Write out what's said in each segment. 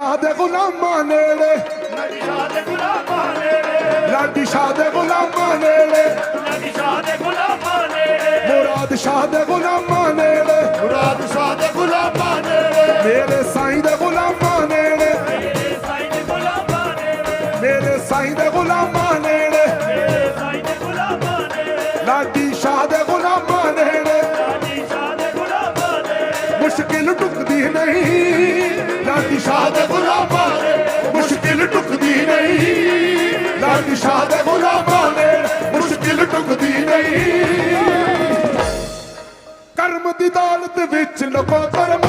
ਸ਼ਾਹ ਦੇ ਗੁਲਾਮਾਂ ਨੇੜੇ ਨਦੀ ਸ਼ਾਹ ਦੇ ਗੁਲਾਮਾਂ ਨੇੜੇ ਲਾਡੀ ਸ਼ਾਹ ਦੇ ਗੁਲਾਮਾਂ ਨੇੜੇ ਨਦੀ ਸ਼ਾਹ ਦੇ ਗੁਲਾਮਾਂ ਨੇੜੇ ਮੁਰਾਦ ਸ਼ਾਹ ਦੇ ਗੁਲਾਮਾਂ ਨੇੜੇ ਮੁਰਾਦ ਸ਼ਾਹ ਦੇ ਲਾਡੀ ਸ਼ਾਹ ਦੇ ਗੁਲਾਮਾਂ ਨੇ, ਮੁਸ਼ਕਿਲ ਟੁਕਦੀ ਨਹੀਂ। ਲਾਡੀ ਸ਼ਾਹ ਦੇ ਗੁਲਾਮਾਂ ਨੇ, ਮੁਸ਼ਕਿਲ ਟੁਕਦੀ ਨਹੀਂ। ਕਰਮ ਦੀ ਦੌਲਤ ਵਿੱਚ ਨਕੋਦਰ ਮੁਕਦੀ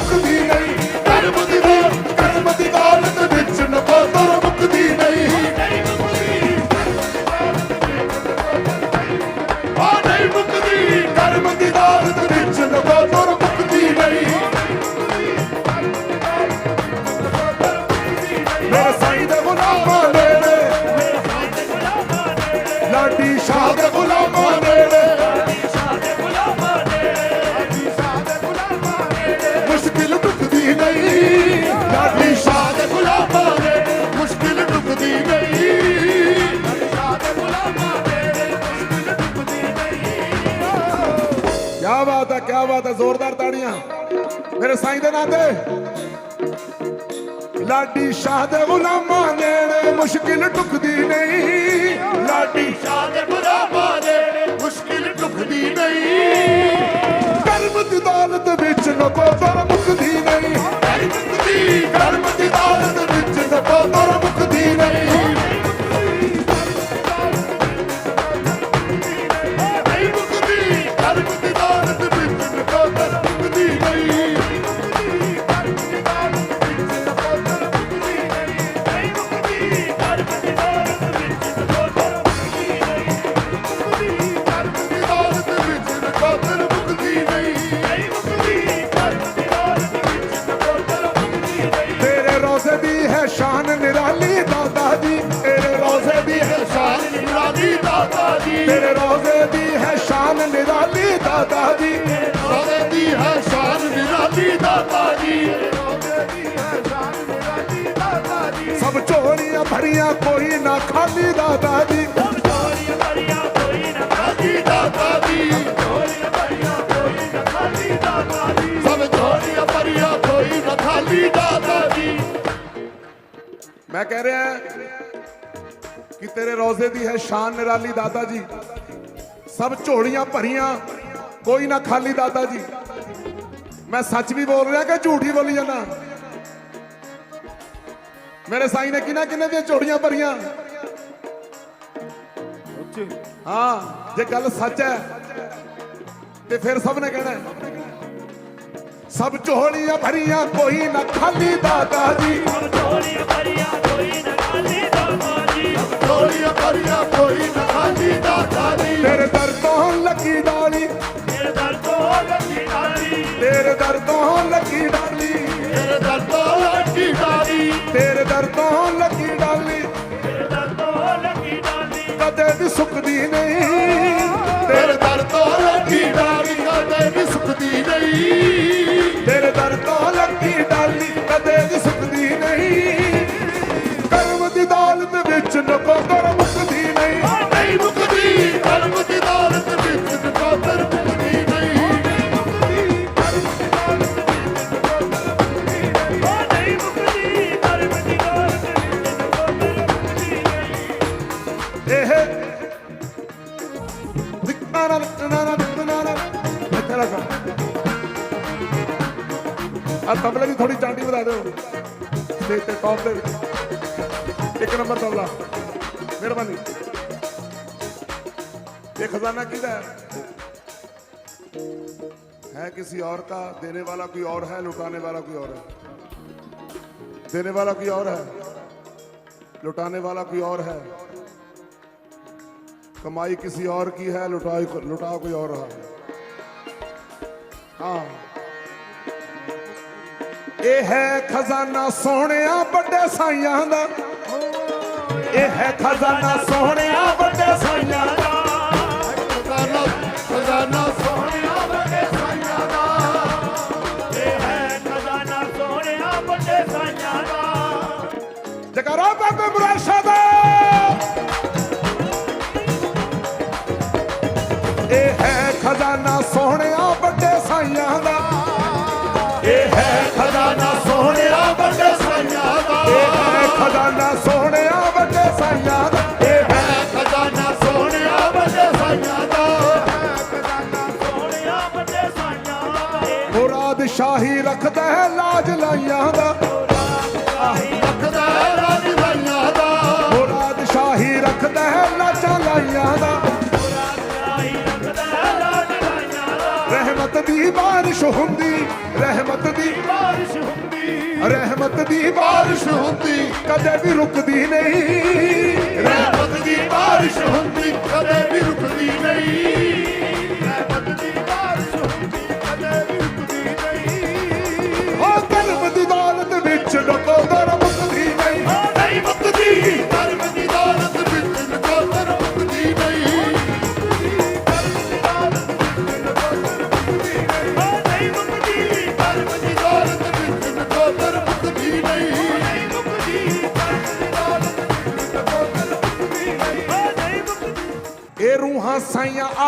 ਮੇਰੇ ਸਾਈਂ ਦੇ ਨਾਂ ਤੇ। ਲਾਡੀ ਸ਼ਾਹ ਦੇ ਗੁਲਾਮਾਂ ਨੇੜੇ ਮੁਸ਼ਕਿਲ ਟੁਕਦੀ ਨਹੀਂ। ਲਾਡੀ ਸ਼ਾਹ ਦੇ ਗੁਲਾਮਾਂ ਨੇੜੇ ਮੁਸ਼ਕਿਲ ਟੁਕਦੀ ਨਹੀਂ। ਕਰਮ ਦੀ ਦੌਲਤ ਵਿੱਚ ਨਕੋਦਰ ਮੁਕਦੀ ਨਹੀਂ। ਕਰਮ ਦੀ ਕਰਮ ਦੀ ਦੌਲਤ ਵਿੱਚ ਨਕੋਦਰ ਮੁਕਦੀ ਝੋਲੀਆਂ ਭਰੀਆਂ ਕੋਈ ਨਾ ਖਾਲੀ ਦਾਦਾ ਜੀ ਖਾਲੀ ਦਾਦਾ। ਜੀ ਸਭ ਝੋਲੀਆਂ ਭਰੀਆਂ ਕੋਈ ਨਾ ਖਾਲੀ ਦਾਦਾ। ਜੀ ਮੈਂ ਕਹਿ ਰਿਹਾ ਕਿ ਤੇਰੇ ਰੋਜ਼ੇ ਦੀ ਹੈ ਸ਼ਾਨ ਨਿਰਾਲੀ ਦਾਦਾ ਜੀ ਸਭ ਝੋਲੀਆਂ ਭਰੀਆਂ ਕੋਈ ਨਾ ਖਾਲੀ ਦਾਦਾ ਜੀ ਮੈਂ ਸੱਚ ਵੀ ਬੋਲ ਰਿਹਾ ਕਿ ਝੂਠ ਹੀ ਬੋਲੀ ਜਾਂਦਾ? ਮੇਰੇ ਸਾਈਂ ਨੇ ਕਿਹਨਾਂ ਕਿਹਨਾਂ ਦੀਆਂ ਝੋਲੀਆਂ ਭਰੀਆਂ? ਹਾਂ ਜੇ ਗੱਲ ਸੱਚ ਹੈ ਤੇ ਫਿਰ ਸਭ ਨੇ ਕਹਿਣਾ ਸਭ ਝੋਲੀਆਂ ਭਰੀਆਂ ਕੋਈ ਨਾ ਖਾਲੀ ਦਾਦਾ ਜੀ। ਝੋਲੀਆਂ ਭਰੀਆਂ ਕੋਈ ਨਾ ਖਾਲੀ ਕਦੇ ਵੀ ਸੁੱਕਦੀ ਨਹੀਂ। ਤੇਰੇ ਦਰ ਤੋਂ ਲੱਗੀ ਡਾਲੀ ਕਦੇ ਵੀ ਸੁੱਕਦੀ ਨਹੀਂ। ਤੇਰੇ ਦਰ ਤੋਂ ਲੱਗੀ ਡਾਲੀ ਕਦੇ ਵੀ ਸੁੱਕਦੀ ਨਹੀਂ। ਕਰਮ ਦੀ ਦੌਲਤ ਵਿੱਚ ਨਕੋਦਰ ਮੁੱਕਦੀ ਤਬਲੇ ਦੀ ਥੋੜੀ ਚਾਂਡੀ ਵਧਾ ਦਿਓ। ਤੇ ਤੇ ਟੌਪ ਦੇ ਵਿੱਚ ਇੱਕ ਨੰਬਰ ਤਬਲਾ। ਮਿਹਰਬਾਨੀ। ਇਹ ਖਜ਼ਾਨਾ ਕਿਹਦਾ ਹੈ? ਹੈ ਕਿਸੇ ਔਰ ਦਾ? ਦੇਣੇ ਵਾਲਾ ਕੋਈ ਔਰ ਹੈ, ਲੁਟਾਣੇ ਵਾਲਾ ਕੋਈ ਔਰ ਹੈ? ਦੇਣੇ ਵਾਲਾ ਕੋਈ ਔਰ ਹੈ? ਲੁਟਾਣੇ ਵਾਲਾ ਕੋਈ ਔਰ ਹੈ? कमाई किसी और की है लुटाई लुटा कोई और रहा है हाँ ਇਹ ਹੈ ਖਜ਼ਾਨਾ ਸੋਹਣਿਆ ਵੱਡੇ ਸਾਈਆਂ ਦਾ ਇਹ ਹੈ ਖਜ਼ਾਨਾ ਸੋਹਣਿਆ ਵੱਡੇ ਸਾਈਆਂ ਇਹ ਹੈ ਖਜ਼ਾਨਾ ਸੋਹਣਿਆ ਵੱਡੇ ਸਾਈਆਂ ਦਾ। ਦੀ ਬਾਰਿਸ਼ ਹੁੰਦੀ, ਰਹਿਮਤ ਦੀ ਬਾਰਿਸ਼ ਹੁੰਦੀ, ਰਹਿਮਤ ਦੀ ਬਾਰਿਸ਼ ਹੁੰਦੀ, ਕਦੇ ਵੀ ਰੁਕਦੀ ਨਹੀਂ। ਰਹਿਮਤ ਦੀ ਬਾਰਿਸ਼ ਹੁੰਦੀ, ਕਦੇ ਵੀ ਰੁਕਦੀ ਨਹੀਂ।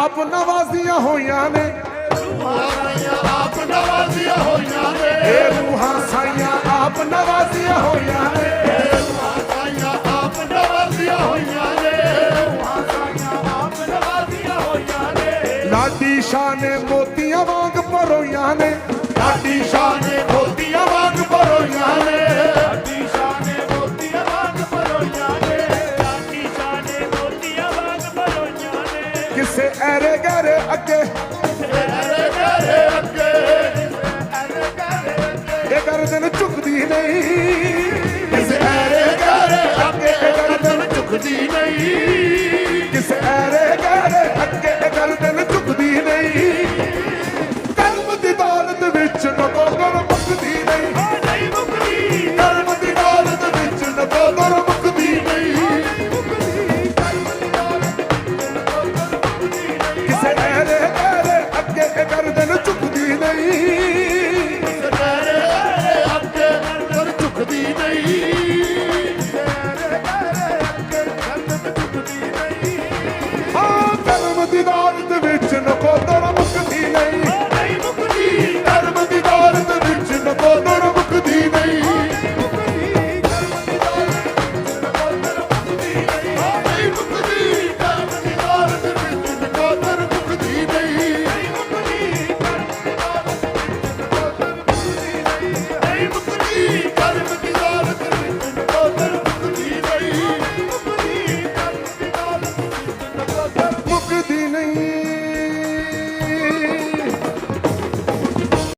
ਆਪ ਨਵਾਜ਼ੀਆਂ ਹੋਈਆਂ ਨੇ। ਮਾਰੀਆਂ ਆਪ ਨਵਾਜ਼ੀਆਂ ਹੋਈਆਂ ਨੇ ਇਹ ਰੂਹਾਂ ਸਾਈਆਂ ਆਪ ਨਵਾਜ਼ੀਆਂ ਹੋਈਆਂ ਨੇ। ਮਾਰੀਆਂ ਆਪ ਨਵਾਜ਼ੀਆਂ ਹੋਈਆਂ ਨੇ ਮਾਰੀਆਂ ਆਪ ਨਵਾਜ਼ੀਆਂ ਹੋਈਆਂ ਨੇ ਲਾਡੀ ਸ਼ਾਹ ਨੇ ਮੋਤੀਆਂ ਵਾਂਗ ਪਰੋਈਆਂ ਨੇ। ਸਾਡੀ ਸ਼ਾਨ ਮੋਤੀਆਂ ਵਾਂਗ ਪਰੋਈਆਂ ਨੇ। ਐਰੇ ਗਹਿਰੇ ਅੱਗੇ ਤੇਰੇ ਘਰੇ ਅੱਗੇ ਤੇਰੇ ਘਰੇ ਅੱਗੇ। ਇਹ ਗਰਦਨ ਝੁਕਦੀ ਨਹੀਂ। ਕਿਸੇ ਐਰੇ ਘਰੇ ਅੱਗੇ। ਗਰਦਨ ਝੁਕਦੀ ਨਹੀਂ।